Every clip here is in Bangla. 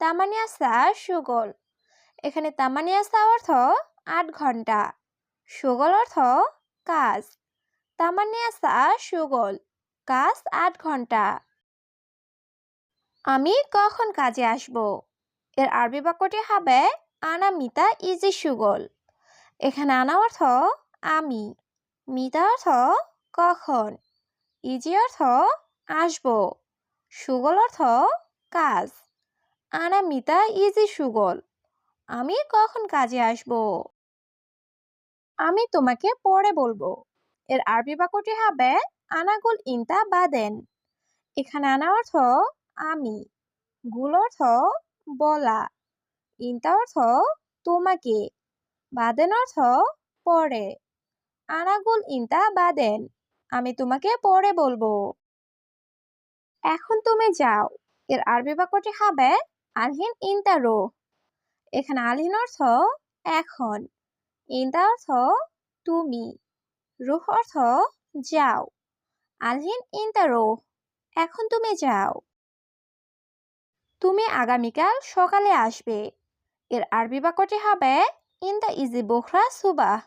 তামানিয়া সা সুগল। এখানে তামানিয়া সা অর্থ আট ঘণ্টা। সুগল অর্থ কাজ। তামানিয়া সা সুগল, কাজ আট ঘণ্টা। আমি কখন কাজে আসব? এর আরবি বাক্যটি হবে আনা মিতা ইজি সুগল। এখানে আনা অর্থ আমি, মিতা অর্থ কখন, ইজি অর্থ আসব। সুগল অর্থ কাজ। আনা মিতা ইজি সুগল, আমি কখন কাজে আসব? আমি তোমাকে পরে বলব। এর আরবি বাক্যটি হবে, আনাগুল ইনতা বাদেন। এখানে আনা অর্থ, আমি। গুল অর্থ, বলা। ইনতা অর্থ, তোমাকে। বাদেন অর্থ, পরে। আনাগুল ইনতা বাদেন। আমি তোমাকে পরে বলব। এখন তুমি যাও। এর আরবি বাক্যটি হবে আলহিন ইনতা রো। এখানে আলহিন অর্থ এখন। ইনতা অর্থ তুমি। রুহ অর্থ যাও। আলহিন ইনতা রো, এখন তুমি যাও। তুমি আগামীকাল সকালে আসবে। এর আরবি বাক্যটি হবে ইন ইনতা ইজি বোখরা সুবাহ।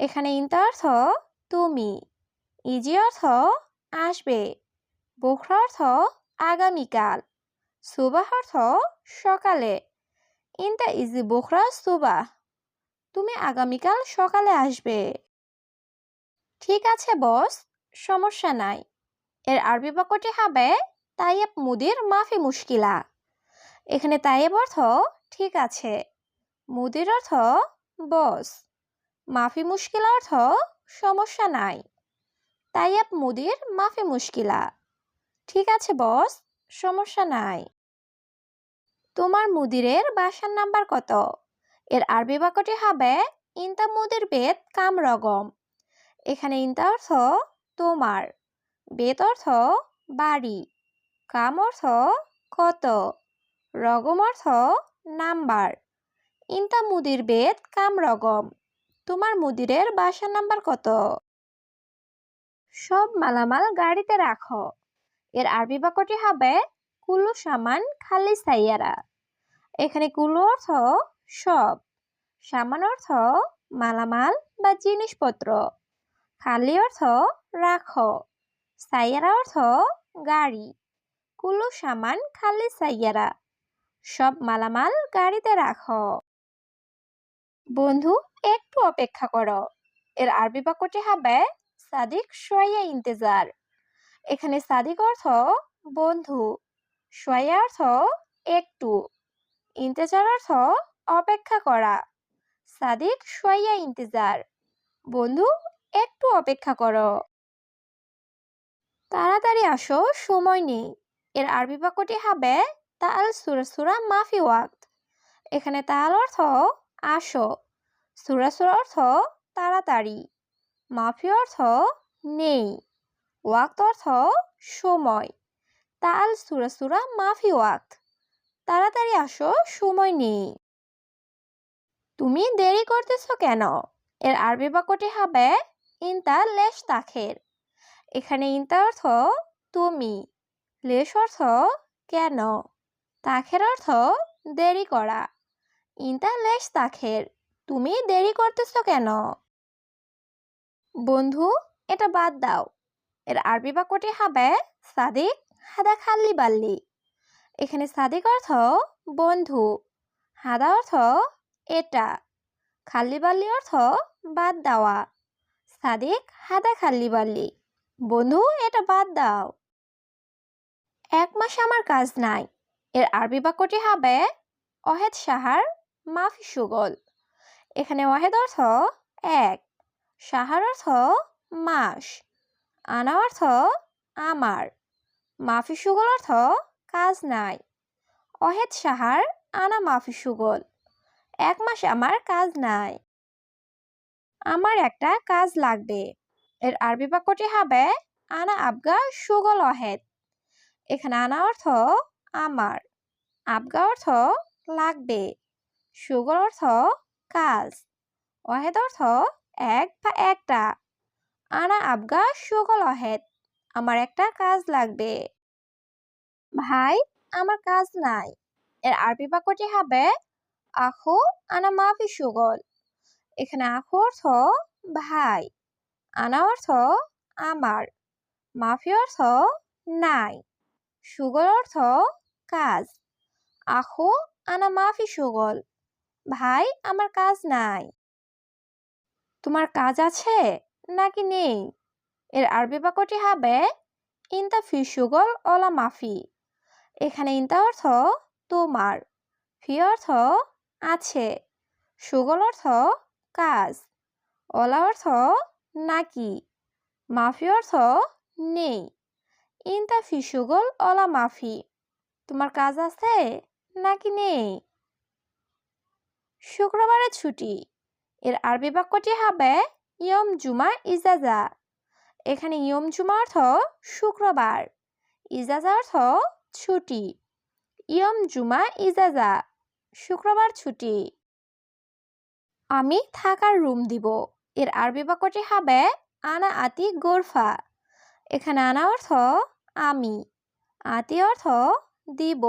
এখানে ইনতা অর্থ তুমি। ইজি অর্থ আসবে। বোখরা অর্থ আগামীকাল। সুবাহ অর্থ সকালে। ইনতা ইজি বোখরা সুবাহ। তুমি আগামীকাল সকালে আসবে। ঠিক আছে বস সমস্যা নাই। এর আরবি বাক্যটি হবে তাইয়েব মুদির মাফি মুশকিলা। এখানে তাইয়েব অর্থ ঠিক আছে। মুদির অর্থ বস মাফি মুশকিলা অর্থ সমস্যা নাই। তাইয়াব মুদির মাফি মুশকিলা। ঠিক আছে বস সমস্যা নাই। তোমার মুদিরের বাসার নাম্বার কত? এর আরবি বাক্যটি হবে, ইনতা মুদির বেদ কাম রগম। এখানে ইনতা অর্থ, তোমার। বেদ অর্থ, বাড়ি। কাম অর্থ, কত? রগম অর্থ, নাম্বার। ইনতা মুদির বেদ কাম রগম। তোমার মুদিরের বাসার নাম্বার কত? সব মালামাল গাড়িতে রাখো। এর আরবি বাক্যটি হবে কুলু সামান খালি সাইয়ারা। এখানে কুলু অর্থ সব, সামান অর্থ মালামাল বা জিনিসপত্র, খালি অর্থ রাখো, সাইয়ারা অর্থ গাড়ি, কুলু সামান খালি সাইয়ারা, সব মালামাল গাড়িতে রাখো। বন্ধু, একটু অপেক্ষা করো। এর আরবি বাক্যটি হবে সাদিক সোয়া ইন্তেজার। এখানে সাদিক অর্থ বন্ধু সোয়া অর্থ একটু, ইন্তেজার অর্থ অপেক্ষা করা সাদিক সোয়া ইন্তেজার, বন্ধু একটু অপেক্ষা করো। তাড়াতাড়ি আসো, সময় নেই। এর আরবি বাক্যটি হবে তাল সুরা সুরা মাফি ওয়াক্ত। এখানে তাল অর্থ আসো, সুরা সুরা অর্থ তাড়াতাড়ি, মাফি অর্থ নেই। ওয়াক্ত অর্থ সময়। তাল সুরা সুরা মাফি ওয়াক্ত। তাড়াতাড়ি আসো, সময় নেই। তুমি দেরি করতেছো কেন? এর আরবি বাক্যটি হবে ইনতা লেশ তাখের। এখানে ইনতা অর্থ তুমি, লেশ অর্থ কেন? তাখের অর্থ দেরি করা। ইনতা লেশ তাখের, তুমি দেরি করতেছো কেন? বন্ধু, এটা বাদ দাও। এর আরবি বাক্যটি হবে সাদিক হাদা খাল্লি বাল্লি। এখানে সাদিক অর্থ বন্ধু, হাদা অর্থ এটা, খাল্লি বাল্লি অর্থ বাদ দেওয়া। সাদিক হাদা খাল্লি বাল্লি, বন্ধু এটা বাদ দাও। এক মাস আমার কাজ নাই, এর আরবি বাক্যটি হবে অহেদ সাহার মাফি সুগল। এখানে অহেদ অর্থ এক, সাহার অর্থ মাস। আনা অর্থ আমার। মাফি সুগল অর্থ কাজ নাই। অহেদ সাহার আনা মাফি সুগল এক মাস আমার কাজ নাই। আমার একটা কাজ লাগবে। এর আরবি বাক্যটি হবে আনা আবগা সুগল অহেদ। এখানে আনা অর্থ আমার। আবগা অর্থ লাগবে। সুগল অর্থ কাজ। অহেদ অর্থ এক বা একটা। আনা আবগা সুগল অহেদ। আমার একটা কাজ লাগবে। ভাই, আমার কাজ নাই। এর আরবি বাক্যটি হবে আখু আনা মাফি সুগল। এখানে আখু অর্থ, ভাই। আনা অর্থ, আমার। মাফি অর্থ, নাই। সুগল অর্থ, কাজ। আখু আনা মাফি সুগল। ভাই, আমার কাজ নাই। তোমার কাজ আছে? নাকি নেই? এর আরবি বাক্যটি হবে, ইনতা ফি সুগল অলা মাফি। এখানে ইনতা অর্থ, তোমার। ফি অর্থ, আছে। সুগল অর্থ, কাজ। অলা অর্থ, নাকি। মাফি অর্থ, নেই। ইনতা ফি সুগল অলা মাফি। তোমার কাজ আছে? নাকি নেই? শুক্রবারের ছুটি। এর আরবি বাক্যটি হবে ইয়ম জুমা ইজাজা। এখানে ইয়ম জুমা অর্থ শুক্রবার, ইজাজা অর্থ ছুটি। ইয়ম জুমা ইজাজা, শুক্রবার ছুটি। আমি থাকার রুম দিব। এর আরবি বাক্যটি হবে আনা আতি গোরফা। এখানে আনা অর্থ আমি, আতি অর্থ দিব।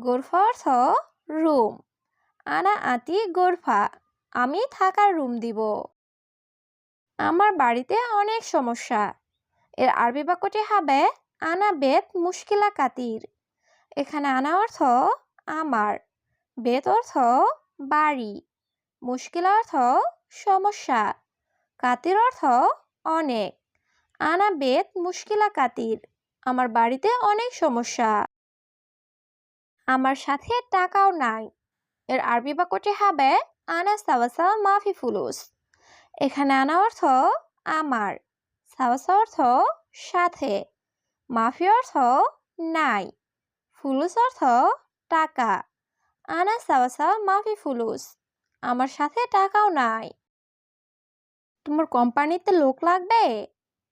গোরফা অর্থ রুম। আনা আতি গোরফা, আমি থাকার রুম দিব। আমার বাড়িতে অনেক সমস্যা। এর আরবি বাক্যটি হবে, আনা বেত মুশকিলা কাতির। এখানে আনা অর্থ, আমার। বেত অর্থ, বাড়ি। মুশকিল অর্থ, সমস্যা। কাতির অর্থ, অনেক। আনা বেত মুশকিলা কাতির। আমার বাড়িতে অনেক সমস্যা। আমার সাথে টাকাও নাই। এর আরবি বাক্যটি হবে, আনা সাওয়াসা মাফি ফুলুস। এখানে আনা অর্থ আমার সাওয়াসা অর্থ সাথে মাফি অর্থ নাই, ফুলুস অর্থ টাকা, আনা সাওয়াসা মাফি, ফুলুস, আমার সাথে টাকাও নাই। তোমার কোম্পানিতে লোক লাগবে?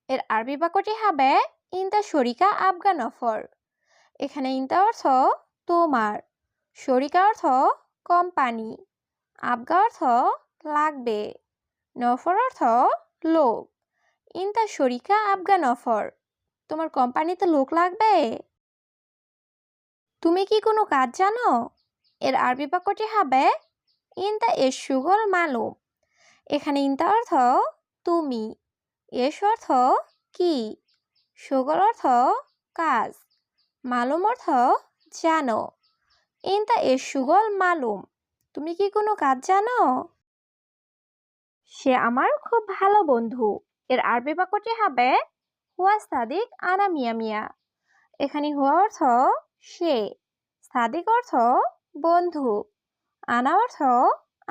এর আরবি বাক্যটি হবে, ইনতা শরিকা আবগা নফর এখানে ইনতা অর্থ তোমার, শরিকা অর্থ কোম্পানি আবগা অর্থ লাগবে। নফর অর্থ লোক। ইন ইনতা শরিকা আবগা নফর। তোমার কোম্পানিতে লোক লাগবে? তুমি কি কোনো কাজ জানো? এর আরবি বাক্যটি হবে, ইন ইনতা এস সুগল মালুম। এখানে ইন ইনতা অর্থ, তুমি। এস অর্থ, কি? সুগল অর্থ, কাজ। মালুম অর্থ, জানো। ইন ইনতা এস সুগল মালুম। তুমি কি কোনো কাজ জানো? সে আমার খুব ভালো বন্ধু। এর আরবি বাক্যটি হবে, হুয়া সাদিক আনা মিয়া মিয়া। এখানে হুয়া অর্থ, সে। সাদিক অর্থ, বন্ধু। আনা অর্থ,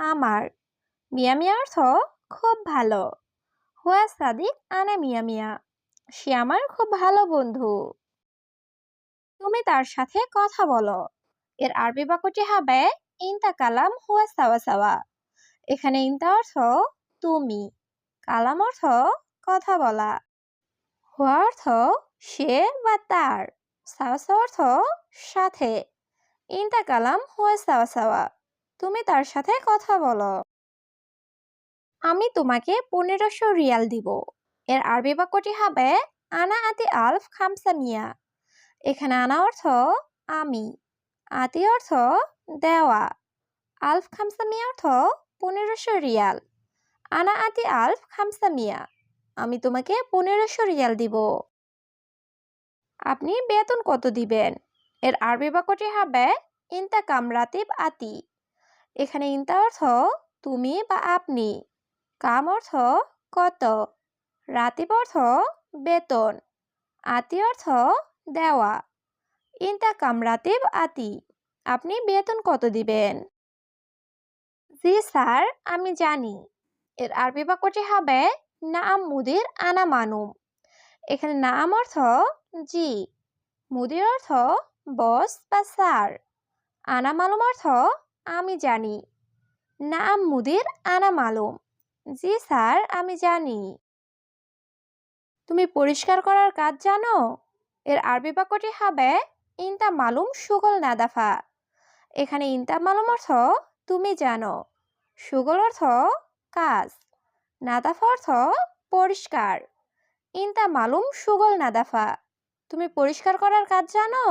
আমার। মিয়া মিয়া অর্থ, খুব ভালো। হুয়া সাদিক আনা মিয়া মিয়া। সে আমার খুব ভালো বন্ধু। তুমি তার সাথে কথা বলো। এর আরবি বাক্যটি হবে, ইনতা কালাম হুয়া সাওয়া সাওয়া। এখানে ইনতা অর্থ তুমি। কালাম অর্থ কথা বলা। হুয়া অর্থ সে বা তার। সাওয়া অর্থ সাথে। ইনতা কালাম হুয়া সাওয়া সাওয়া তুমি তার সাথে কথা বলো। আমি তোমাকে পনেরোশো রিয়াল দিব। এর আরবি বাক্যটি হবে আনা আতি আলফ খামসা মিয়া। এখানে আনা অর্থ আমি। আতি অর্থ দেওয়া। আলফ খামসা মিয়া অর্থ পনেরোশো রিয়াল। আনা আতি আলফ খামসা মিয়া। আমি তোমাকে পনেরোশো রিয়াল দিব। আপনি বেতন কত দিবেন? এর আরবি বাক্যটি হবে, ইনতা কামরাতিব আতি। এখানে ইনতা অর্থ, তুমি বা আপনি। কাম অর্থ, কত। রাতিব অর্থ, বেতন। আতি অর্থ, দেওয়া। ইনতা কামরাতিব আতি। আপনি বেতন কত দিবেন? জি স্যার, আমি জানি। এর আরবি বাক্যটি হবে নাম মুদির আনা মানুম এখানে নাম অর্থ জি, মুদির অর্থ বস বা স্যার। আনা মালুম অর্থ আমি জানি। নাম মুদির আনা মালুম জি স্যার, আমি জানি। তুমি পরিষ্কার করার কাজ জানো? এর আরবি বাক্যটি হবে ইনতা মালুম সুগল নাদাফা। এখানে ইনতা মালুম অর্থ তুমি জানো। সুগল অর্থ কাজ। নাদাফা অর্থ পরিষ্কার। ইনতা মালুম সুগল নাদাফা। তুমি পরিষ্কার করার কাজ জানো?